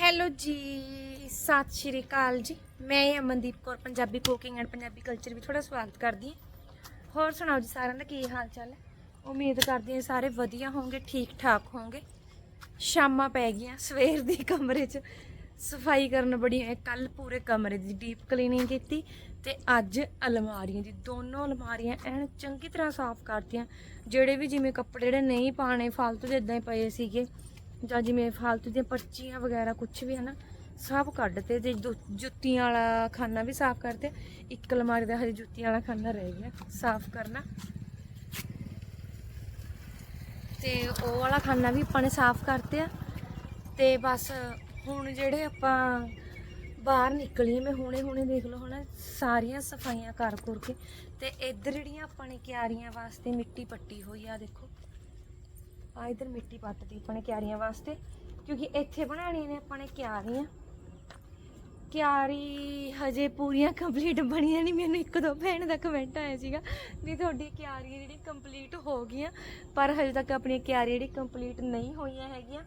Hello ਜੀ, ਸਤਿ ਸ਼੍ਰੀ ਅਕਾਲ ਜੀ। ਮੈਂ Amandeep Kaur, Punjabi cooking and Punjabi culture ਵਿੱਚ ਤੁਹਾਡਾ ਸਵਾਗਤ ਕਰਦੀ ਹਾਂ। ਹੋਰ ਸੁਣਾਓ ਜੀ ਸਾਰਿਆਂ ਦਾ ਕੀ ਹਾਲ ਚਾਲ ਹੈ? ਉਮੀਦ ਕਰਦੀ ਹਾਂ ਸਾਰੇ ਵਧੀਆ ਹੋਵੋਗੇ ਠੀਕ ਠਾਕ ਹੋਵੋਗੇ ਸ਼ਾਮਾਂ ਪੈ ਗਈਆਂ ਸਵੇਰ ਦੀ ਕਮਰੇ 'ਚ। ਸਫ਼ਾਈ ਕਰਨ ਬੜੀ ਕੱਲ ਪੂਰੇ ਕਮਰੇ ਦੀ ਡੀਪ ਕਲੀਨਿੰਗ ਕੀਤੀ ਤੇ ਅੱਜ ਅਲਮਾਰੀਆਂ ਦੀ ਦੋਨੋਂ ਅਲਮਾਰੀਆਂ ਐਨ ਚੰਗੀ ਤਰ੍ਹਾਂ ਸਾਫ਼ ਕਰਤੀਆਂ। ਜਿਹੜੇ ਵੀ ਜਿਵੇਂ ਕੱਪੜੇ ਜਿਹੜੇ ਨਹੀਂ ਪਾਣੇ ਫालतू ਦੇ ਇਦਾਂ ਹੀ ਪਏ ਸੀਗੇ। ਜਾਂ ਜਿਵੇਂ ਫालतू ਦੀਆਂ ਪਰਚੀਆਂ ਵਗੈਰਾ ਕੁਝ ਵੀ ਹੈ ਨਾ ਸਭ ਕੱਢਤੇ ਤੇ ਜੁ- ਜੁੱਤੀਆਂ ਵਾਲਾ ਖਾਨਾ ਵੀ ਸਾਫ਼ ਕਰਤੇ। ਇੱਕ ਅਲਮਾਰੀ ਦਾ ਹਜੇ ਜੁੱਤੀਆਂ ਵਾਲਾ ਖਾਨਾ ਰਹਿ ਗਿਆ, ਸਾਫ਼ ਕਰਨਾ। ਤੇ ਉਹ ਵਾਲਾ ਖਾਨਾ ਵੀ ਆਪਾਂ ਨੇ ਸਾਫ਼ ਕਰਤੇ ਆ। ਤੇ ਬਸ ਹੁਣ ਜਿਹੜੇ ਆਪਾਂ ਬਾਹਰ ਨਿਕਲੀਏ, ਮੈਂ ਹੁਣੇ ਹੁਣੇ ਦੇਖ ਲਓ ਹੁਣ ਸਾਰੀਆਂ ਸਫਾਈਆਂ ਕਰ ਕਰ ਕੇ। ਤੇ ਇੱਧਰ ਜਿਹੜੀਆਂ ਆਪਾਂ ਨੇ ਕਿਆਰੀਆਂ ਵਾਸਤੇ ਮਿੱਟੀ ਪੱਟੀ ਹੋਈ ਆ ਦੇਖੋ। ਆ ਇਧਰ ਮਿੱਟੀ ਪੱਟਦੀ ਆਪਣੇ ਕਿਆਰੀਆਂ ਵਾਸਤੇ, ਕਿਉਂਕਿ ਇੱਥੇ ਬਣਾਉਣੀਆਂ ਨੇ ਆਪਣੇ ਕਿਆਰੀਆਂ। ਕਿਆਰੀ ਹਜੇ ਪੂਰੀਆਂ ਕੰਪਲੀਟ ਬਣੀਆਂ ਨਹੀਂ, ਮੈਨੂੰ ਇੱਕ ਦੋ ਭੈਣ ਦਾ ਕਮੈਂਟ ਆਇਆ ਸੀਗਾ ਵੀ ਤੁਹਾਡੀ ਕਿਆਰੀਆਂ ਜਿਹੜੀ ਕੰਪਲੀਟ ਹੋ ਗਈਆਂ, ਪਰ ਹਜੇ ਤੱਕ ਆਪਣੀ ਕਿਆਰੀ ਜਿਹੜੀ ਕੰਪਲੀਟ ਨਹੀਂ ਹੋਈਆਂ ਹੈਗੀਆਂ।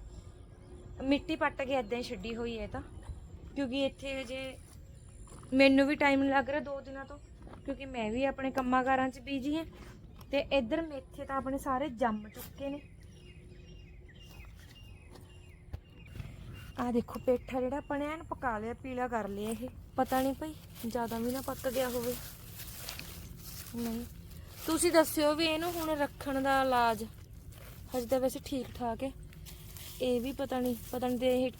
ਮਿੱਟੀ ਪੱਟ ਕੇ ਇਦਾਂ ਹੀ ਛੱਡੀ ਹੋਈ ਹੈ ਤਾਂ, ਕਿਉਂਕਿ ਇੱਥੇ ਹਜੇ ਮੈਨੂੰ ਵੀ ਟਾਈਮ ਲੱਗ ਰਿਹਾ ਦੋ ਦਿਨਾਂ ਤੋਂ, ਕਿਉਂਕਿ ਮੈਂ ਵੀ ਆਪਣੇ ਕੰਮਾਂ ਕਾਰਾਂ 'ਚ ਬੀਜੀ ਹਾਂ ਤੇ ਇੱਧਰ ਮੇਥੇ ਤਾਂ ਆਪਣੇ ਸਾਰੇ ਜੰਮ ਚੁੱਕੇ ਨੇ। ਆ ਦੇਖੋ ਪੇਠਾ ਜਿਹੜਾ ਆਪਾਂ ਨੇ ਐਨ ਪਕਾ ਲਿਆ, ਪੀਲਾ ਕਰ ਲਿਆ ਇਹ। ਪਤਾ ਨਹੀਂ ਭਾਈ, ਜ਼ਿਆਦਾ ਵੀ ਨਾ ਪੱਕ ਗਿਆ ਹੋਵੇ। ਨਹੀਂ। ਤੁਸੀਂ ਦੱਸਿਓ ਵੀ ਇਹਨੂੰ ਹੁਣ ਰੱਖਣ ਦਾ ਇਲਾਜ ਹਜੇ ਤਾਂ ਵੈਸੇ ਠੀਕ ਠਾਕ ਹੈ। ਇਹ ਵੀ ਪਤਾ ਨਹੀਂ ਪਤਾ ਨਹੀਂ ਤੇ ਇਹ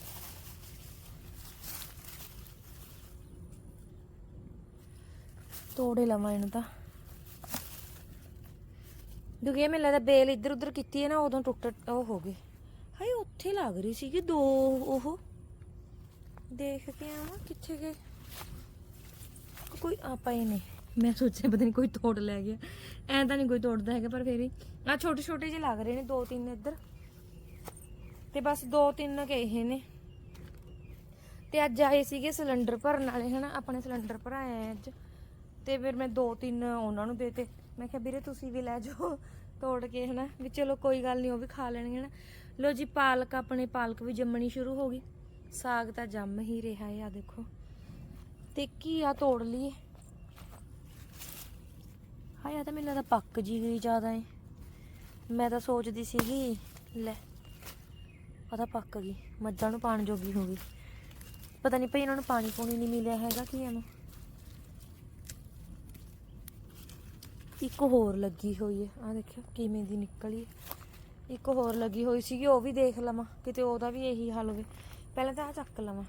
ਤੋੜੇ ਲਵਾਂ ਇਹਨੂੰ ਤਾਂ। ਕਿਉਂਕਿ ਇਹ ਮੈਨੂੰ ਲੱਗਦਾ ਬੇਲ ਇੱਧਰ ਉੱਧਰ ਕੀਤੀ ਹੈ ਨਾ, ਉਦੋਂ ਟੁੱਟ, ਉਹ ਹੋ ਗਈ ਹਾਏ, ਉੱਥੇ ਲੱਗ ਰਹੀ ਸੀਗੀ ਦੋ ਉਹ। ਦੇਖ ਕੇ ਆਵਾਂ ਕਿੱਥੇ ਗਏ। ਕੋਈ ਆ ਹੀ ਨਹੀਂ। ਮੈਂ ਸੋਚਿਆ ਪਤਾ ਨਹੀਂ ਕੋਈ ਤੋੜ ਲੈ ਗਿਆ। ਐਂ ਤਾਂ ਨਹੀਂ ਕੋਈ ਤੋੜਦਾ ਹੈਗਾ, ਪਰ ਫੇਰ ਵੀ। ਆ ਛੋਟੇ ਛੋਟੇ ਜਿਹੇ ਲੱਗ ਰਹੇ ਨੇ, ਦੋ ਤਿੰਨ ਇੱਧਰ। ਤੇ ਬਸ ਦੋ ਤਿੰਨ ਕੇ ਇਹ ਨੇ। ਤੇ ਅੱਜ ਆਏ ਸੀਗੇ ਸਿਲੰਡਰ ਭਰਨ ਵਾਲੇ, ਹਨਾ? ਆਪਣੇ ਸਿਲੰਡਰ ਭਰਾਏ ਅੱਜ। ਤੇ ਫਿਰ ਮੈਂ ਦੋ ਤਿੰਨ ਉਹਨਾਂ ਨੂੰ ਦੇਤੇ। ਮੈਂ ਕਿਹਾ, ਵੀਰੇ, ਤੁਸੀਂ ਵੀ ਲੈ ਜਾਓ ਤੋੜ ਕੇ, ਹਨਾ? ਵੀ ਚਲੋ, ਕੋਈ ਗੱਲ ਨਹੀਂ, ਉਹ ਵੀ ਖਾ ਲੈਣਗੇ, ਹਨਾ? ਲੋ ਜੀ, ਪਾਲਕ, ਆਪਣੇ ਪਾਲਕ ਵੀ ਜੰਮਣੀ ਸ਼ੁਰੂ ਹੋ ਗਈ। ਸਾਗ ਤਾਂ ਜੰਮ ਹੀ ਰਿਹਾ ਹੈ ਆ ਦੇਖੋ। ਤੇ ਘੀਆ ਤੋੜ ਲਈਏ? ਹਾਏ, ਆ ਤਾਂ ਮੈਨੂੰ ਲੱਗਦਾ ਪੱਕ ਜੀ ਗਈ ਜ਼ਿਆਦਾ ਏ। ਮੈਂ ਤਾਂ ਸੋਚਦੀ ਸੀਗੀ, ਲੈ ਪਤਾ ਪੱਕ ਗਈ। ਮੱਝਾਂ ਨੂੰ ਪਾਣ ਜੋਗੀ ਹੋ ਗਈ। ਪਤਾ ਨਹੀਂ ਭਈ ਇਹਨਾਂ ਨੂੰ ਪਾਣੀ ਪੂਣੀ ਨਹੀਂ ਮਿਲਿਆ ਹੈਗਾ ਘੀਆ ਨੂੰ ਇੱਕ ਹੋਰ ਲੱਗੀ ਹੋਈ ਹੈ ਆ ਦੇਖਿਓ, ਕਿਵੇਂ ਦੀ ਨਿਕਲੀ ਹੈ। ਇੱਕ ਹੋਰ ਲੱਗੀ ਹੋਈ ਸੀਗੀ, ਉਹ ਵੀ ਦੇਖ ਲਵਾਂ, ਕਿਤੇ ਉਹਦਾ ਵੀ ਇਹੀ ਹਾਲ ਹੋਵੇ। ਪਹਿਲਾਂ ਤਾਂ ਆ ਚੱਕ ਲਵਾਂ।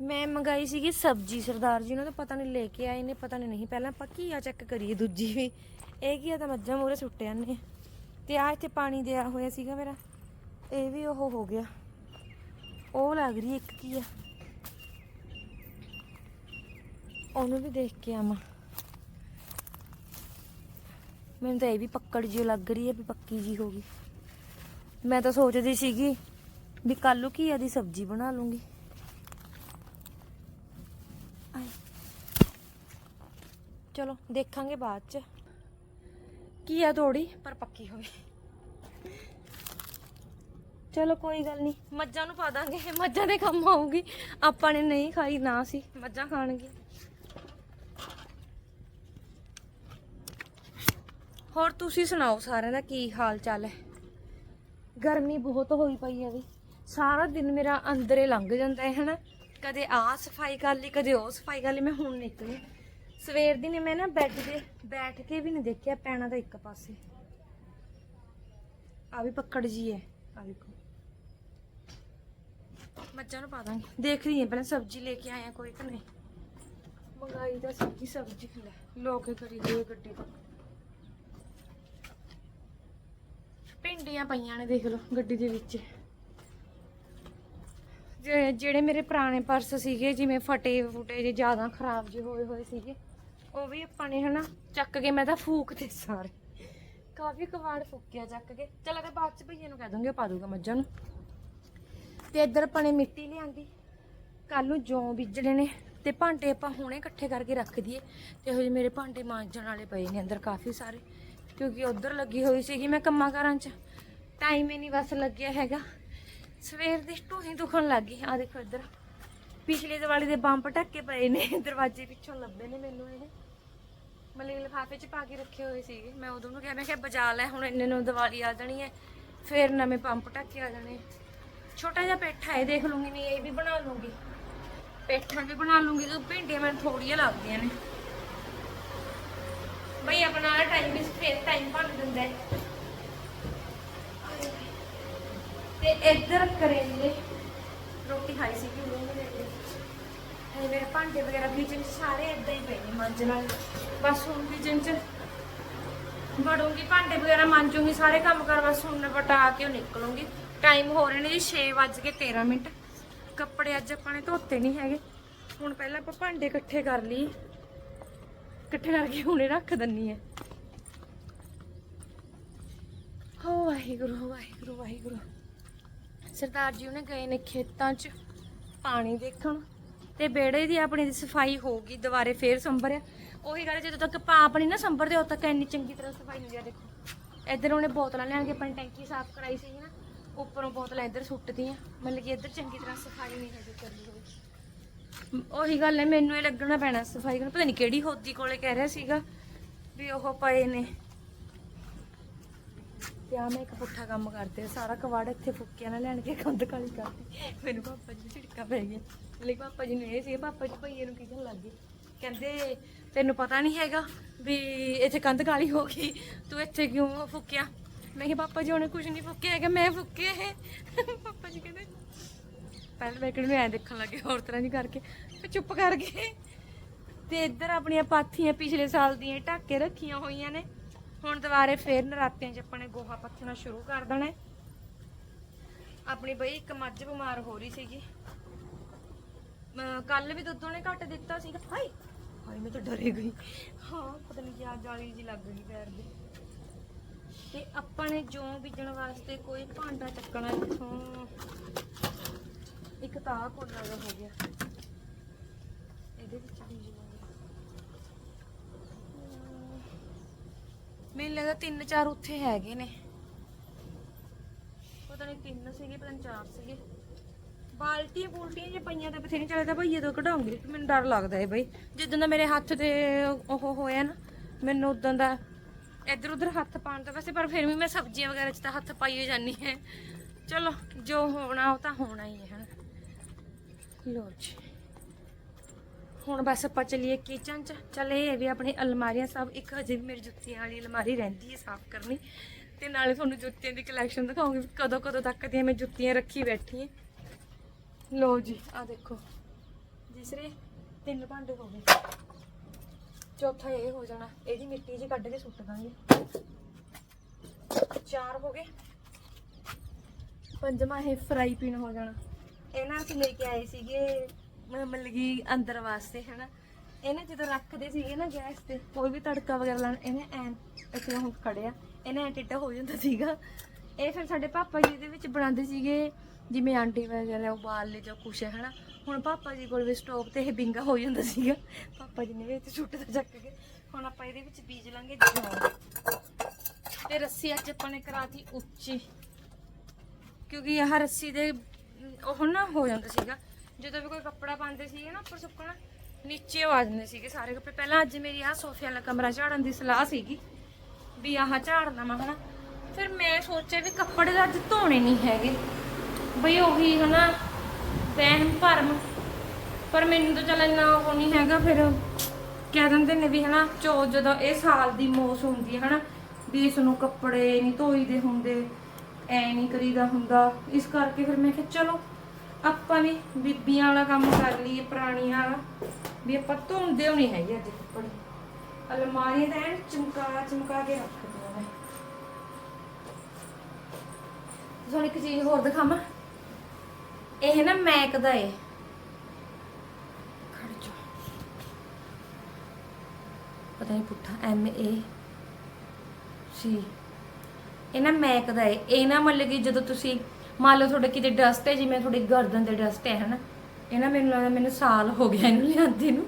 ਮੈਂ ਮੰਗਾਈ ਸੀਗੀ ਸਬਜੀ, ਸਰਦਾਰ ਜੀ ਨੂੰ ਤਾਂ ਪਤਾ ਨਹੀਂ ਲੈ ਕੇ ਆਏ ਨੇ, ਪਤਾ ਨਹੀਂ ਨਹੀਂ, ਪਹਿਲਾਂ ਆਪਾਂ ਘੀਆ ਚੈੱਕ ਕਰੀਏ ਦੂਜੀ ਵੀ। ਇਹ ਘੀਆ ਤਾਂ ਮੱਝਾਂ ਮੂਰੇ ਸੁੱਟਿਆ ਨੇ ਤੇ ਆ ਇੱਥੇ ਪਾਣੀ ਦਿਆ ਹੋਇਆ ਸੀਗਾ ਮੇਰਾ। ਇਹ ਵੀ ਉਹ ਹੋ ਗਿਆ। ਉਹ ਲੱਗ ਰਹੀ ਇੱਕ ਘੀਆ। ਉਹਨੂੰ ਵੀ ਦੇਖ ਕੇ ਆਵਾਂ। ਮੈਨੂੰ ਤਾਂ ਇਹ ਵੀ ਪੱਕੜ ਜੀ ਲੱਗ ਰਹੀ ਹੈ ਵੀ ਪੱਕੀ ਜੀ ਹੋ ਗਈ। ਮੈਂ ਤਾਂ ਸੋਚਦੀ ਸੀਗੀ ਵੀ ਕੱਲ ਨੂੰ ਘੀਆ ਦੀ ਸਬਜ਼ੀ ਬਣਾ ਲੂੰਗੀ। ਚਲੋ, ਦੇਖਾਂਗੇ ਬਾਅਦ ਚ। ਘੀਆ ਤੋੜੀ ਪਰ ਪੱਕੀ ਹੋਵੇ। ਚਲੋ, ਕੋਈ ਗੱਲ ਨਹੀਂ। ਮੱਝਾਂ ਨੂੰ ਪਾ ਦਾਂਗੇ। ਮੱਝਾਂ ਦੇ ਕੰਮ ਆਊਗੀ। ਆਪਾਂ ਨੇ ਨਹੀਂ ਖਾਈ, ਨਾ ਸੀ। ਮੱਝਾਂ ਖਾਣਗੀਆਂ। ਹੋਰ ਤੁਸੀਂ ਸੁਣਾਓ ਸਾਰਿਆਂ ਦਾ ਕੀ ਹਾਲ ਚਾਲ ਹੈ? ਗਰਮੀ ਬਹੁਤ ਹੋਈ ਪਈ ਹੈ ਵੀ। ਸਾਰਾ ਦਿਨ ਮੇਰਾ ਅੰਦਰੇ ਲੰਘ ਜਾਂਦਾ ਹੈ, ਹਨਾ? ਕਦੇ ਆ ਸਫ਼ਾਈ ਕਰ ਲਈ, ਕਦੇ ਉਹ ਸਫ਼ਾਈ ਕਰ ਲਈ, ਮੈਂ ਹੁਣ ਨਿਕਲੀ ਸਵੇਰ ਦੀ ਨੇ ਮੈਂ ਨਾ ਬੈੱਡ ਤੇ ਬੈਠ ਕੇ ਵੀ ਨਹੀਂ ਦੇਖਿਆ, ਪੈਣਾ ਤਾਂ ਇੱਕ ਪਾਸੇ। ਆ ਵੀ ਪੱਕੜ ਜੀ ਹੈ। ਆ ਦੇਖੋ। ਮੱਝਾਂ ਨੂੰ ਪਾ ਦਾਂਗੇ। ਦੇਖਦੀ ਹਾਂ, ਪਹਿਲਾਂ ਸਬਜ਼ੀ ਲੈ ਕੇ ਆਇਆ ਕੋਈ ਕਿ ਨਹੀਂ? ਮੰਗਾਈ ਤਾਂ ਸਬਜ਼ੀ ਸਬਜ਼ੀ। ਲੈ ਲੋਕ ਕਰੀ ਦੇ ਗੱਡੀ ਤੋਂ ਭਿੰਡੀਆਂ ਪਈਆਂ ਨੇ, ਦੇਖ ਲਓ, ਗੱਡੀ ਦੇ ਵਿੱਚ। ਜਿਹੜੇ ਮੇਰੇ ਪੁਰਾਣੇ ਪਰਸ ਸੀਗੇ, ਜਿਵੇਂ ਫਟੇ ਫੁਟੇ ਜੇ ਜ਼ਿਆਦਾ ਖਰਾਬ ਜੇ ਹੋਏ ਹੋਏ ਸੀਗੇ, ਉਹ ਵੀ ਆਪਾਂ ਨੇ ਹਨਾ ਚੱਕ ਕੇ ਮੈਂ ਤਾਂ ਫੂਕਤੇ ਸਾਰੇ। ਕਾਫੀ ਕਵਾੜ ਫੂਕਿਆ ਚੱਕ ਕੇ। ਚਲ ਅਗਰ ਬਾਅਦ ਚ ਭਈਏ ਨੂੰ ਕਹਿ ਦੂੰਗੇ ਪਾ ਦੂਗਾ ਮੱਝਾਂ ਨੂੰ। ਤੇ ਇੱਧਰ ਆਪਾਂ ਨੇ ਮਿੱਟੀ ਲਿਆਂਦੀ। ਕੱਲ ਨੂੰ ਜੌਂ ਬੀਜਣੇ ਨੇ, ਤੇ ਭਾਂਡੇ ਆਪਾਂ ਹੁਣੇ ਇਕੱਠੇ ਕਰਕੇ ਰੱਖ ਦਈਏ। ਤੇ ਇਹੋ ਜਿਹੇ ਮੇਰੇ ਭਾਂਡੇ ਮਾਂਜਣ ਵਾਲੇ ਪਏ ਨੇ ਅੰਦਰ ਕਾਫੀ ਸਾਰੇ। ਕਿਉਂਕਿ ਉਧਰ ਲੱਗੀ ਹੋਈ ਸੀਗੀ ਮੈਂ ਕੰਮਾਂ ਕਾਰਾਂ 'ਚ। ਟਾਈਮ ਹੀ ਨਹੀਂ ਬਸ ਲੱਗਿਆ ਹੈਗਾ। ਸਵੇਰ ਦੀ ਢੂਹੀ ਦੁਖਣ ਲੱਗ ਗਈ। ਆ ਦੇਖੋ ਇੱਧਰ। ਪਿਛਲੇ ਦਿਵਾਲੀ ਦੇ ਬੰਪ ਢੱਕੇ ਪਏ ਨੇ। ਦਰਵਾਜ਼ੇ ਪਿੱਛੋਂ ਲੱਭੇ ਨੇ ਮੈਨੂੰ ਇਹ। ਮਲੇ ਲਿਫਾਫੇ 'ਚ ਪਾ ਕੇ ਰੱਖੇ ਹੋਏ ਸੀਗੇ। ਮੈਂ ਉਦੋਂ ਨੂੰ ਕਿਹਾ, ਮੈਂ ਕਿਹਾ, ਬਜਾ ਲੈ, ਹੁਣ ਇੰਨੇ ਨੂੰ ਦਿਵਾਲੀ ਆ ਜਾਣੀ ਹੈ। ਫੇਰ ਨਵੇਂ ਪੰਪ ਢੱਕੇ ਆ ਜਾਣੇ। ਛੋਟਾ ਜਿਹਾ ਪੇਠਾ ਹੈ ਦੇਖ ਲੂੰਗੀ, ਮੈਂ ਇਹ ਵੀ ਬਣਾ ਲੂੰਗੀ। ਪੇਠਾ ਵੀ ਬਣਾ ਲੂੰਗੀ, ਤੇ ਭਿੰਡੀਆਂ ਮੈਨੂੰ ਥੋੜੀਆਂ ਲੱਗਦੀਆਂ ਨੇ। ਬਈ ਆਪਣਾ ਟਾਈਮ ਵੀ ਫੇਰ ਟਾਈਮ ਭੰਨ ਦਿੰਦਾ ਹੈ। ਤੇ ਇੱਧਰ ਕਰੇਲੇ ਰੋਟੀ ਖਾਈ ਸੀ ਕਿ ਉਹ ਇਹ ਮੇਰੇ ਭਾਂਡੇ ਵਗੈਰਾ ਕਿਚਨ ਸਾਰੇ ਇਦਾਂ ਹੀ ਪਏ ਨੇ ਮਾਂਜਣ ਵਾਲੇ ਬਸ ਹੁਣ ਕਿਚਨ ਚ ਵੜੂੰਗੀ, ਭਾਂਡੇ ਵਗੈਰਾ ਮਾਂਜੂਗੀ, ਸਾਰੇ ਕੰਮ ਕਾਰ, ਬਸ ਹੁਣ ਵਟਾ ਕੇ ਉਹ ਨਿਕਲੂੰਗੀ। ਟਾਈਮ ਹੋ ਰਹੇ ਨੇ ਜੀ 6 ਵੱਜ ਕੇ 13 ਮਿੰਟ। ਕੱਪੜੇ ਅੱਜ ਆਪਾਂ ਨੇ ਧੋਤੇ ਨਹੀਂ ਹੈਗੇ। ਹੁਣ ਪਹਿਲਾਂ ਆਪਾਂ ਭਾਂਡੇ ਇਕੱਠੇ ਕਰ ਲਈ ਇਕੱਠੇ ਕਰਕੇ ਹੁਣੇ ਰੱਖ ਦਿੰਨੀ ਹੈ ਹੋ ਵਾਹਿਗੁਰੂ ਵਾਹਿਗੁਰੂ ਵਾਹਿਗੁਰੂ। ਸਰਦਾਰ ਜੀ ਉਹਨੇ ਗਏ ਨੇ ਖੇਤਾਂ 'ਚ ਪਾਣੀ ਦੇਖਣ ਤੇ ਬੇੜੇ ਦੀ ਆਪਣੀ ਦੀ ਸਫ਼ਾਈ ਹੋਊਗੀ ਦੁਬਾਰੇ ਫੇਰ ਸੰਭਰਿਆ। ਉਹੀ ਗੱਲ, ਜਦੋਂ ਤੱਕ ਆਪਾਂ ਆਪਣੀ ਨਾ ਸੰਭਰਦੇ, ਉਦੋਂ ਤੱਕ ਇੰਨੀ ਚੰਗੀ ਤਰ੍ਹਾਂ ਸਫ਼ਾਈ ਨਹੀਂ ਆ, ਦੇਖੋ। ਇੱਧਰ ਉਹਨੇ ਬੋਤਲਾਂ ਲਿਆਣ ਕੇ ਆਪਣੀ ਟੈਂਕੀ ਸਾਫ਼ ਕਰਾਈ ਸੀ ਨਾ, ਉੱਪਰੋਂ ਬੋਤਲਾਂ ਇੱਧਰ ਸੁੱਟਦੀਆਂ ਮਤਲਬ ਕਿ ਇੱਧਰ ਚੰਗੀ ਤਰ੍ਹਾਂ ਸਫ਼ਾਈ ਨਹੀਂ ਹਜੇ ਕਰੀ ਹੋਈ। ਉਹੀ ਗੱਲ ਹੈ, ਮੈਨੂੰ ਇਹ ਲੱਗਣਾ ਪੈਣਾ ਸਫ਼ਾਈ ਕਰਨ। ਪਤਾ ਨਹੀਂ ਕਿਹੜੀ ਹੋਦੀ ਕੋਲੇ ਕਹਿ ਰਿਹਾ ਸੀਗਾ ਵੀ ਉਹ ਪਏ ਨੇ। ਤੇ ਆ ਮੈਂ ਇੱਕ ਪੁੱਠਾ ਕੰਮ ਕਰਦੇ ਆ, ਸਾਰਾ ਕਵਾੜ ਇੱਥੇ ਫੁੱਕਿਆ ਨਾ ਲੈਣ ਕੇ ਕੰਧ ਕਾਲੀ ਕਰਦੀ ਮੈਨੂੰ ਪਾਪਾ ਜੀ ਝਿੜਕਾ ਪੈ ਗਿਆ ਲੇਕਿਨ ਪਾਪਾ ਜੀ ਨੂੰ ਇਹ ਸੀ, ਪਾਪਾ ਜੀ ਭਈਏ ਨੂੰ ਕਿਹਨ ਲੱਗ ਗਈ ਕਹਿੰਦੇ, ਤੈਨੂੰ ਪਤਾ ਨਹੀਂ ਹੈਗਾ ਵੀ ਇੱਥੇ ਕੰਧ ਕਾਲੀ ਹੋ ਗਈ, ਤੂੰ ਇੱਥੇ ਕਿਉਂ ਫੁੱਕਿਆ? ਮੈਂ ਕਿਹਾ, ਪਾਪਾ ਜੀ, ਉਹਨੇ ਕੁਝ ਨਹੀਂ ਫੁੱਕਿਆ ਹੈਗਾ, ਮੈਂ ਫੁੱਕਿਆ ਹੈ। ਪਾਪਾ ਜੀ ਕਹਿੰਦੇ ਪਹਿਲਾਂ ਮੈਂ ਕਿਹਨੂੰ ਐਂ ਦੇਖਣ ਲੱਗੇ, ਹੋਰ ਤਰ੍ਹਾਂ ਨਹੀਂ ਕਰਕੇ। ਫਿਰ ਚੁੱਪ ਕਰ ਗਏ ਤੇ ਇੱਧਰ ਆਪਣੀਆਂ ਪਾਥੀਆਂ ਪਿਛਲੇ ਸਾਲ ਦੀਆਂ ਢੱਕ ਕੇ ਰੱਖੀਆਂ ਹੋਈਆਂ ਨੇ। ਹੁਣ ਦੁਬਾਰੇ ਫੇਰ ਨਰਾਤਿਆਂ 'ਚ ਆਪਾਂ ਨੇ ਗੋਹਾ ਪੱਥਣਾ ਸ਼ੁਰੂ ਕਰ ਦੇਣਾ। ਆਪਣੀ ਬਈ ਇੱਕ ਮੱਝ ਬਿਮਾਰ ਹੋ ਰਹੀ ਸੀਗੀ। ਕੱਲ ਵੀ ਦੁੱਧ ਉਹਨੇ ਘੱਟ ਦਿੱਤਾ ਸੀਗਾ। ਹਾਏ ਹਾਏ, ਮੈਂ ਤਾਂ ਡਰੇ ਗਈ। ਹਾਂ, ਪਤਾ ਨਹੀਂ ਕਿਆ ਜਾਲੀ ਜੀ ਲੱਗ ਗਈ ਪੈਰ ਦੇ। ਤੇ ਆਪਾਂ ਨੇ ਜੋਂ ਬੀਜਣ ਵਾਸਤੇ ਕੋਈ ਭਾਂਡਾ ਚੱਕਣਾ ਇੱਥੋਂ। ਇੱਕ ਤਾਂ ਕੋਲਾ ਜਿਹਾ ਹੋ ਗਿਆ। ਇਹਦੇ ਵਿੱਚ ਬੀਜ ਮੈਨੂੰ ਲੱਗਦਾ ਤਿੰਨ ਚਾਰ ਉੱਥੇ ਹੈਗੇ ਨੇ। ਪਤਾ ਨਹੀਂ ਤਿੰਨ ਸੀਗੇ, ਪਤਾ ਨਹੀਂ ਚਾਰ ਸੀਗੇ। ਬਾਲਟੀਆਂ ਬੁਲਟੀਆਂ ਜੇ ਪਈਆਂ ਤਾਂ ਬਥੇਰੀ ਚੱਲਦਾ, ਭਈਏ ਤੋਂ ਕਢਾਉਂਗੀ। ਮੈਨੂੰ ਡਰ ਲੱਗਦਾ ਏ ਬਈ। ਜਿੱਦਾਂ ਦਾ ਮੇਰੇ ਹੱਥ ਤੇ ਉਹ ਹੋਇਆ ਨਾ, ਮੈਨੂੰ ਉਦੋਂ ਦਾ ਇੱਧਰ ਉੱਧਰ ਹੱਥ ਪਾਉਣ ਤੋਂ ਵੈਸੇ, ਪਰ ਫਿਰ ਵੀ ਮੈਂ ਸਬਜ਼ੀਆਂ ਵਗੈਰਾ 'ਚ ਤਾਂ ਹੱਥ ਪਾਈ ਹੋ ਜਾਂਦੀ ਹੈ। ਚਲੋ, ਜੋ ਹੋਣਾ ਉਹ ਤਾਂ ਹੋਣਾ ਹੀ ਹੈ। ਲੋ ਜੀ। ਹੁਣ ਬਸ ਆਪਾਂ ਚੱਲੀਏ ਕਿਚਨ ਚ। ਚੱਲ ਇਹ ਹੈ ਵੀ ਆਪਣੀ ਅਲਮਾਰੀਆਂ ਸਭ ਇੱਕ ਹਜੇ ਵੀ ਮੇਰੀ ਜੁੱਤੀਆਂ ਵਾਲੀ ਅਲਮਾਰੀ ਰਹਿੰਦੀ ਹੈ ਸਾਫ਼ ਕਰਨੀ। ਤੇ ਨਾਲੇ ਤੁਹਾਨੂੰ ਜੁੱਤੀਆਂ ਦੀ ਕਲੈਕਸ਼ਨ ਦਿਖਾਉਂਗੀ ਵੀ ਕਦੋਂ ਕਦੋਂ ਤੱਕ ਦੀਆਂ ਮੈਂ ਜੁੱਤੀਆਂ ਰੱਖੀ ਬੈਠੀ ਹਾਂ। ਲੋ ਜੀ ਆ ਦੇਖੋ। ਜਿਸਰੇ ਤਿੰਨ ਭਾਂਡੇ ਹੋ ਗਏ। ਚੌਥਾ ਇਹ ਹੋ ਜਾਣਾ। ਇਹਦੀ ਮਿੱਟੀ ਜੀ ਕੱਢ ਕੇ ਸੁੱਟ ਦਾਂਗੇ। ਚਾਰ ਹੋ ਗਏ। ਪੰਜਵਾਂ ਇਹ ਫਰਾਈ ਪੈਨ ਹੋ ਜਾਣਾ। ਇਹ ਨਾ ਅਸੀਂ ਲੈ ਕੇ ਆਏ ਸੀਗੇ, ਮ- ਮਤਲਬ ਕਿ ਅੰਦਰ ਵਾਸਤੇ, ਹਨਾ। ਇਹਨੇ ਜਦੋਂ ਰੱਖਦੇ ਸੀਗੇ ਨਾ ਗੈਸ ਤੇ, ਕੋਈ ਵੀ ਤੜਕਾ ਵਗੈਰਾ ਲਾਣ ਇਹਨੇ ਐਂ, ਇੱਥੇ ਹੁਣ ਖੜਿਆ, ਇਹਨੇ ਐਂ ਟਿੱਡਾ ਹੋ ਜਾਂਦਾ ਸੀਗਾ। ਇਹ ਫਿਰ ਸਾਡੇ ਪਾਪਾ ਜੀ ਇਹਦੇ ਵਿੱਚ ਬਣਾਉਂਦੇ ਸੀਗੇ, ਜਿਵੇਂ ਆਂਟੀ ਵਗੈਰਾ ਉਬਾਲ ਲੈ ਜਾਂ ਕੁਛ ਹੈ ਹਨਾ। ਹੁਣ ਪਾਪਾ ਜੀ ਕੋਲ ਵੀ ਸਟੋਵ ਤੇ ਇਹ ਬਿੰਗਾ ਹੋ ਜਾਂਦਾ ਸੀਗਾ। ਪਾਪਾ ਜੀ ਨੇ ਵੀ ਇੱਥੇ ਸੁੱਟ ਚੱਕ ਕੇ। ਹੁਣ ਆਪਾਂ ਇਹਦੇ ਵਿੱਚ ਬੀਜ ਲਾਂਗੇ ਜੌਂ ਤੇ ਰੱਸੀ ਅੱਜ ਆਪਾਂ ਨੇ ਕਰਾਤੀ ਉੱਚੀ। ਕਿਉਂਕਿ ਆਹ ਰੱਸੀ ਦੇ ਉਹ ਨਾ ਹੋ ਜਾਂਦਾ ਸੀਗਾ। ਜਦੋਂ ਵੀ ਕੋਈ ਕੱਪੜਾ ਪਾਉਂਦੇ ਸੀਗੇ ਨਾ ਉੱਪਰ ਸੁੱਕਣਾ, ਨੀਚੇ ਆ ਜਾਂਦੇ ਸੀਗੇ ਸਾਰੇ ਕੱਪੜੇ। ਪਹਿਲਾਂ ਅੱਜ ਮੇਰੀ ਆਹ ਸੋਫੇ ਵਾਲਾ ਕਮਰਾ ਝਾੜਨ ਦੀ ਸਲਾਹ ਸੀਗੀ, ਵੀ ਆਹ ਝਾੜਨਾ ਮੈਂ ਹਨਾ। ਫਿਰ ਮੈਂ ਸੋਚਿਆ ਵੀ ਕੱਪੜੇ ਤਾਂ ਅੱਜ ਧੋਣੇ ਨਹੀਂ ਹੈਗੇ। ਬਈ ਉਹੀ, ਹਨਾ, ਵਹਿਮ ਭਰਮ। ਪਰ ਮੈਨੂੰ ਤਾਂ ਚੱਲ ਇੰਨਾ ਉਹ ਨਹੀਂ ਹੈਗਾ, ਫਿਰ ਕਹਿ ਦਿੰਦੇ ਨੇ ਵੀ, ਹਨਾ, ਚੋ ਜਦੋਂ ਇਹ ਸਾਲ ਦੀ ਮੌਸ ਹੁੰਦੀ ਹੈ, ਹਨਾ, ਵੀ ਇਸ ਨੂੰ ਕੱਪੜੇ ਨਹੀਂ ਧੋਈਦੇ ਹੁੰਦੇ। ਐ ਨਹੀਂ ਕਰੀਦਾ ਹੁੰਦਾ। ਇਸ ਕਰਕੇ ਫਿਰ ਮੈਂ ਕਿਹਾ, ਚਲੋ, ਆਪਾਂ ਵੀ ਬੀਬੀਆਂ ਵਾਲਾ ਕੰਮ ਕਰ ਲਈਏ, ਪੁਰਾਣੀਆਂ ਵਾਲਾ। ਵੀ ਆਪਾਂ ਧੋਂਦੇ ਨਹੀਂ ਹੈਗੇ ਅੱਜ ਕੱਪੜੇ ਅਲਮਾਰੀਆਂ ਤਾਂ ਐਨ ਚਮਕਾ ਚਮਕਾ ਕੇ ਰੱਖਦੀਆਂ ਮੈਂ ਤੁਹਾਨੂੰ ਇੱਕ ਚੀਜ਼ ਹੋਰ ਦਿਖਾਵਾਂ। ਇਹ ਨਾ ਮੈਕ ਦਾ ਏ। ਪਤਾ ਨਹੀਂ ਪੁੱਠਾ ਐਮ ਏ ਸੀ ਇਹ ਨਾ ਮੈਕ ਦਾ ਇਹ ਨਾ ਮਤਲਬ ਕਿ ਜਦੋਂ ਤੁਸੀਂ ਮੰਨ ਲਓ ਤੁਹਾਡੇ ਕਿਤੇ ਡਸਟ ਹੈ, ਜਿਵੇਂ ਤੁਹਾਡੀ ਗਰਦਨ ਤੇ ਡਸਟ ਹੈ, ਹਨਾ? ਇਹ ਨਾ ਮੈਨੂੰ ਲੱਗਦਾ ਮੈਨੂੰ ਸਾਲ ਹੋ ਗਿਆ ਇਹਨੂੰ ਲਿਆਂਦੇ ਨੂੰ।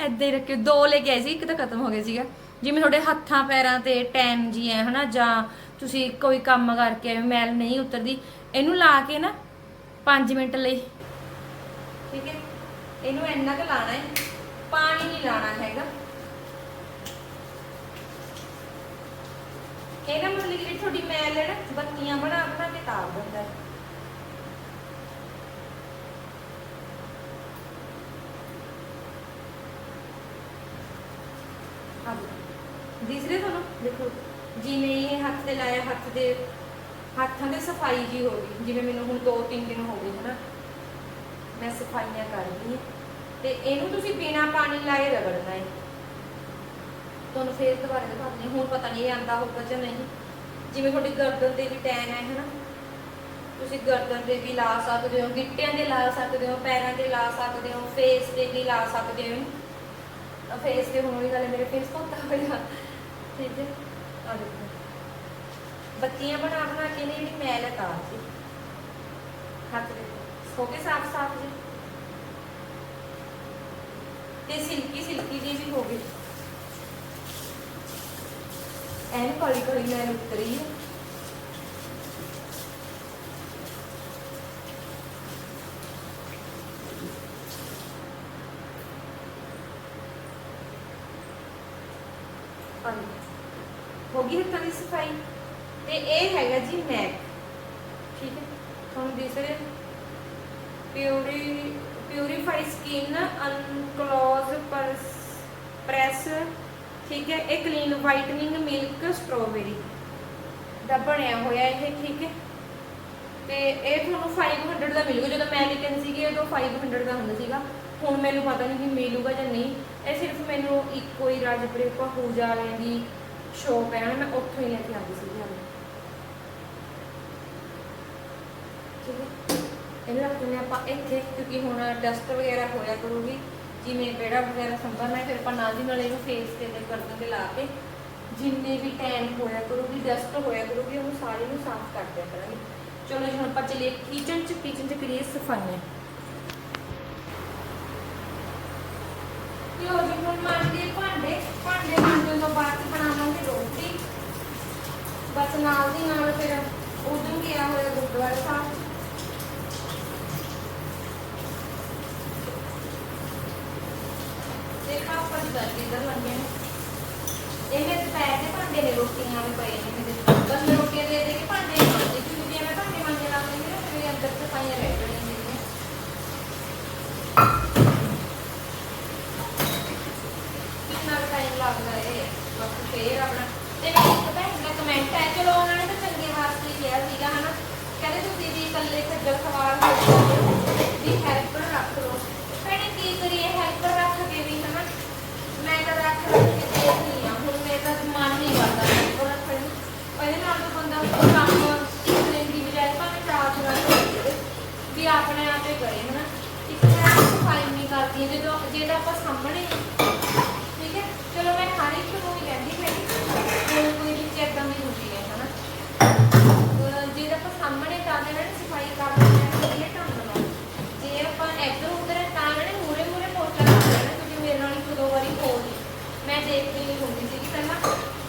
ਐਦਾਂ ਹੀ ਰੱਖੇ ਦੋ ਲੈ ਕੇ ਆਏ ਸੀ, ਇੱਕ ਤਾਂ ਖਤਮ ਹੋ ਗਿਆ ਸੀਗਾ। ਜਿਵੇਂ ਤੁਹਾਡੇ ਹੱਥਾਂ, ਪੈਰਾਂ ਤੇ ਟੈਨ ਜੀ ਹੈ, ਹਨਾ? ਜਾਂ ਤੁਸੀਂ ਕੋਈ ਕੰਮ ਕਰਕੇ ਆਏ ਮੈਲ ਨਹੀਂ ਉਤਰਦੀ। ਇਹਨੂੰ ਲਾ ਕੇ ਨਾ 5 ਮਿੰਟ ਲਈ। ਠੀਕ ਹੈ? ਇਹਨੂੰ ਇੰਨਾ ਕੁ ਲਾਣਾ ਹੈ। ਪਾਣੀ ਨਹੀਂ ਲਾਣਾ ਹੈਗਾ। ਇਹ ਮਤਲਬ ਕਿ ਤੁਹਾਡੀ ਮੈਲ ਹੈ ਨਾ, ਬੱਤੀਆਂ ਬਣਾ ਬਣਾ ਕੇ ਤਾਰ ਦਿੰਦਾ ਹੈ। ਦਿਸ ਰਿਹਾ ਤੁਹਾਨੂੰ? ਦੇਖੋ, ਜਿਵੇਂ ਇਹ ਹੱਥ ਤੇ ਲਾਇਆ, ਹੱਥ ਦੇ ਹੱਥਾਂ ਦੇ ਸਫ਼ਾਈ ਜੀ ਹੋ ਗਈ। ਜਿਵੇਂ ਮੈਨੂੰ ਹੁਣ 2-3 ਦਿਨ ਹੋ ਗਏ ਹਨਾ। ਮੈਂ ਸਫਾਈਆਂ ਕਰ ਰਹੀ ਹਾਂ। ਤੇ ਇਹਨੂੰ ਤੁਸੀਂ ਬਿਨਾ ਪਾਣੀ ਲਾਏ ਰਗੜਨਾ ਹੈ। ਤੁਹਾਨੂੰ ਫੇਰ ਦੁਬਾਰਾ ਦਿਖਾਉਂਦੀ ਹਾਂ। ਹੁਣ ਪਤਾ ਨਹੀਂ ਇਹ ਆਂਦਾ ਹੋਊਗਾ ਜਾਂ ਨਹੀਂ। ਜਿਵੇਂ ਤੁਹਾਡੀ ਗਰਦਨ ਤੇ ਵੀ ਟੈਨ ਹੈ, ਹਨਾ? ਤੁਸੀਂ ਗਰਦਨ ਤੇ ਵੀ ਲਾ ਸਕਦੇ ਹੋ, ਗਿੱਟਿਆਂ ਤੇ ਲਾ ਸਕਦੇ ਹੋ, ਪੈਰਾਂ ਤੇ ਲਾ ਸਕਦੇ ਹੋ ਫੇਸ ਤੇ ਵੀ ਲਾ ਸਕਦੇ ਹੋ। ਫੇਸ ਤੇ ਹੁਣ ਵੀ ਗੱਲ ਮੇਰੇ ਫੇਸ ਪੱਕਾ ਹੋਇਆ। ਠੀਕ ਹੈ? ਆ ਦੇਖੋ। ਬੱਤੀਆਂ ਬਣਾ ਬਣਾ ਕੇ ਨੇ ਜਿਹੜੀ ਮੈਲ ਤਾਰ ਸੀ ਹੱਥ ਦੇ ਹੋ ਕੇ ਸਾਫ਼ ਸਾਫ਼ ਜੀ। ਤੇ ਸਿਲਕੀ ਸਿਲਕੀ ਜੀ ਵੀ ਹੋ ਗਈ। ਐਨ ਕਾਲੀ ਕਾਲੀ ਮੈਲ ਉਤਰੀ ਹੈ। ਹੋ ਗਈ ਹੱਥਾਂ ਦੀ ਸਫ਼ਾਈ। ਤੇ ਇਹ ਹੈਗਾ ਜੀ ਮੈਕ ਠੀਕ ਹੈ। ਤੁਹਾਨੂੰ ਦਿਸ ਰਿਹਾ ਪਿਊਰੀ, ਪਿਊਰੀਫਾਈ ਸਕਿਨ ਅਨਕਲੋਜ਼ ਪ੍ਰੈਸ ਠੀਕ ਹੈ, ਇਹ ਕਲੀਨ ਵਾਈਟਨਿੰਗ ਮਿਲਕ ਸਟ੍ਰਾਬੇਰੀ ਦਾ ਬਣਿਆ ਹੋਇਆ ਇਹ, ਠੀਕ ਹੈ। ਤੇ ਇਹ ਤੁਹਾਨੂੰ 500 ਦਾ ਮਿਲੂਗਾ, ਜਦੋਂ ਮੈਂ ਲਿਖਣ ਸੀਗੀ ਉਦੋਂ 500 ਦਾ ਹੁੰਦਾ ਸੀਗਾ। ਹੁਣ ਮੈਨੂੰ ਪਤਾ ਨਹੀਂ ਕਿ ਮਿਲੂਗਾ ਜਾਂ ਨਹੀਂ। ਇਹ ਸਿਰਫ ਮੈਨੂੰ ਇੱਕੋ ਹੀ ਰਾਜਪੁਰੇ ਪਹੂਜਾ ਵਾਲਿਆਂ ਦੀ ਸ਼ੋਪ ਹੈ ਮੈਂ ਉੱਥੋਂ ਹੀ ਲੈ ਕੇ ਆਉਂਦੀ ਸੀਗੀ ਹਾਲੇ ਠੀਕ ਹੈ। ਇਹਨੂੰ ਰੱਖ ਆਪਾਂ ਇੱਥੇ, ਕਿਉਂਕਿ ਹੁਣ ਡਸਟ ਵਗੈਰਾ ਹੋਇਆ ਕਰੂਗੀ। ਜਿਵੇਂ ਬੇੜਾ ਵਗੈਰਾ ਸੰਭਰਨਾ ਹੈ, ਫਿਰ ਆਪਾਂ ਨਾਲ ਦੀ ਨਾਲ ਇਹਨੂੰ ਫੇਸ ਤੇ ਤੇ ਗਰਦਨ ਤੇ ਲਾ ਕੇ ਜਿੰਨੇ ਵੀ ਟੈਨ ਹੋਇਆ ਕਰੂਗੀ ਡਸਟ ਹੋਇਆ ਕਰੂਗੀ, ਉਹਨੂੰ ਸਾਰੇ ਨੂੰ ਸਾਫ਼ ਕਰ ਦਿਆ ਕਰਾਂਗੇ। ਚਲੋ ਜੀ, ਹੁਣ ਆਪਾਂ ਚਲੀਏ ਕਿਚਨ ਚ ਕਿਚਨ ਚ ਕਰੀਏ ਸਫਾਈਆਂ। ਤੇ ਜੀ, ਹੁਣ ਮਾਂਜਦੇ ਭਾਂਡੇ। ਭਾਂਡੇ ਮਾਂਜਣ ਤੋਂ ਬਾਅਦ ਬਣਾਵਾਂਗੇ ਰੋਟੀ। ਬਸ ਨਾਲ ਦੀ ਨਾਲ ਫਿਰ ਉਦੋਂ ਗਿਆ ਹੋਇਆ ਗੁਰਦੁਆਰਾ ਸਾਹਿਬ ਤੇ ਪਾਪਾ ਦੀ ਕਿੱਧਰ ਲੱਗੇ ਨੇ? ਇਹ ਮੇਰੇ ਦੁਪਹਿਰ ਦੇ ਭਾਂਡੇ ਨੇ ਰੋਟੀਆਂ ਵੀ ਪਏ ਨੇ ਮੇਰੇ ਬਸ ਮੈਂ ਰੋਟੀਆਂ ਦੇ ਦੇ ਕੇ ਭਾਂਡੇ ਨਹੀਂ ਮਾਂਜਦੀ ਕਿਉਂਕਿ ਜੇ ਮੈਂ ਭਾਂਡੇ ਮਾਂਜੇ ਲਾ ਦਿੰਦੀ ਨਾ ਮੇਰੇ ਅੰਦਰ ਸਫਾਈਆਂ ਰਹਿ ਜਾਣੀਆਂ ਮੇਰੀਆਂ ਕਿੰਨਾ ਟਾਈਮ ਲੱਗਦਾ ਹੈ ਬਸ ਫੇਰ ਆਪਣਾ ਤੇ ਮੇਰੀ ਇੱਕ ਭੈਣ ਦਾ ਕਮੈਂਟ ਹੈ ਚਲੋ ਉਹਨਾਂ ਨੇ ਤਾਂ ਚੰਗੇ ਵਾਸਤੇ ਹੀ ਕਿਹਾ ਸੀਗਾ ਹਨਾ ਕਹਿੰਦੇ ਤੁਸੀਂ ਵੀ ਇਕੱਲੇ ਖੱਜਲ ਖਵਾਰ ਹੋ ਜਾਂਦੇ ਹੋ ਵੀ ਹੈਲਪਰ ਰੱਖ ਲਓ ਭੈਣੇ ਕੀ ਕਰੀਏ ਹੈਲਪਰ ਰੱਖ ਕੇ ਵੀ ਹਨਾ ਮੈਂ ਤਾਂ ਰੱਖ ਰੱਖ ਕੇ ਦੇਖ ਨਹੀਂ ਆ ਹੁਣ ਮੇਰਾ ਤਾਂ ਮਨ ਨਹੀਂ ਕਰਦਾ ਹੈਲਪਰ ਰੱਖਣ ਨੂੰ ਉਹਦੇ ਨਾਲ ਤਾਂ ਬੰਦਾ ਕੰਮ ਸਿੱਖਣੇ ਦੀ ਬਜਾਏ ਭਾਵੇਂ ਚਾਰ ਚਲਾ ਕੇ ਵੀ ਆਪਣੇ ਆਪੇ ਕਰੇ ਹਨਾ ਇੱਕ ਮੈਂ ਸਫ਼ਾਈ ਨਹੀਂ ਕਰਦੀ ਹਾਂ, ਜਦੋਂ ਜਿਹੜਾ ਆਪਾਂ ਸਾਹਮਣੇ ਠੀਕ ਹੈ ਚਲੋ ਮੈਂ ਹਰ ਇੱਕ ਨੂੰ ਹੀ ਕਹਿੰਦੀ ਹੈਗੀ ਕੋਈ ਕੋਈ ਵਿੱਚ ਏਦਾਂ ਦੀ ਹੁੰਦੀ ਹੈ ਹਨਾ ਅਹ ਜਿਹੜਾ ਆਪਾਂ ਸਾਹਮਣੇ ਕਰਦੇ ਨਾ ਸਫ਼ਾਈ ਕਰਦੇ ਹਾਂ ਵਧੀਆ ਢੰਗ ਨਾਲ ਜੇ ਆਪਾਂ ਇੱਧਰ ਉੱਧਰ ਤਾਂ ਨਾ ਮੂਰੇ ਮੂਰੇ ਪੋਚਾ ਲਾ ਲੈਣਾ ਕਿਉਂਕਿ ਮੇਰੇ ਨਾਲ ਇੱਕ ਦੋ ਵਾਰੀ ਹੋ ਗਈ ਮੈਂ ਦੇਖਦੀ ਨਹੀਂ ਹੁੰਦੀ ਸੀਗੀ ਪਹਿਲਾਂ